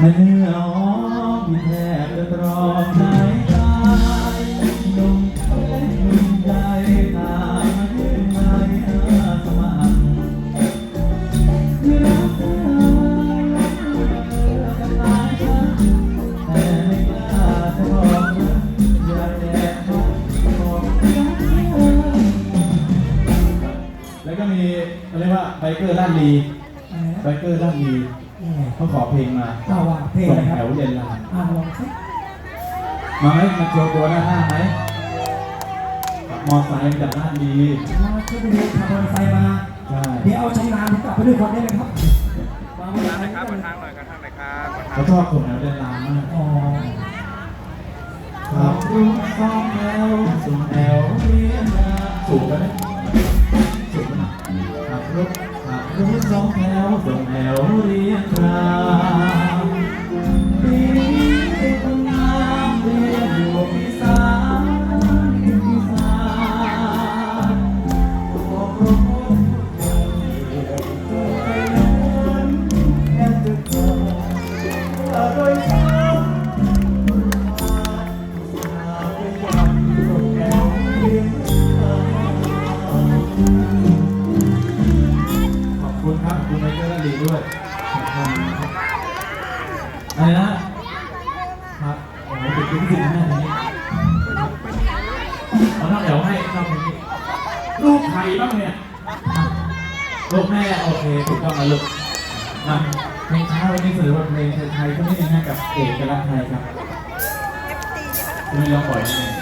เนื้อหอมมีแทบจะตรอมใจตายหนุ่มเล็กหนุ่มใหญ่ตามมาเยืนในอาสมัครคือรักเธอกันตายแต่ไม่กล้าจะบอกรักอยากแอบบอกกรักเธอแล้วก็มีเรียกว่าไบเกอร์ด้านลีไบเกอร์ด้านลี เขาขอเพลงมาอ่าว่าเพลงส่อะไรงคแถรับวเรียนลานอ่าลองสิมาไหมมาโชว์ตัวหน้าห้างไหมมอไซค์จากด้านลีมาช่วยไปดูขับมอเตอร์ไซค์มา ใช่เดี๋ยวเอาชำนาญผมกลับไปด้วยคนได้ไหมครับมาไม่ทางหได้น่อยครับคมารับทางหน่อยกันทางหน่อยครับมาทางเขาชอบส่งแถวเรียนลานมากอ๋อขับรถสองแถวส่งแถวเรียนลานสูงไปไหม ถขับรถสองแถวส่งแถวเรียงรา ด้วยขอบคุณครับอะไรนะครับโอ้โหติดลิ้นติดหน้าทีนี้เอาน้องเดี๋ยวให้น้องคนนี้ลูกใครบ้างเนี่ยลูกแม่โอเคถูกต้องนะลูกนะเพลงช้าวันนี้เสนอว่าเพลงไทยๆก็ไม่ได้ให้กับเอกลักษณ์ไทยครับคุณไม่ยอมปล่อยนี่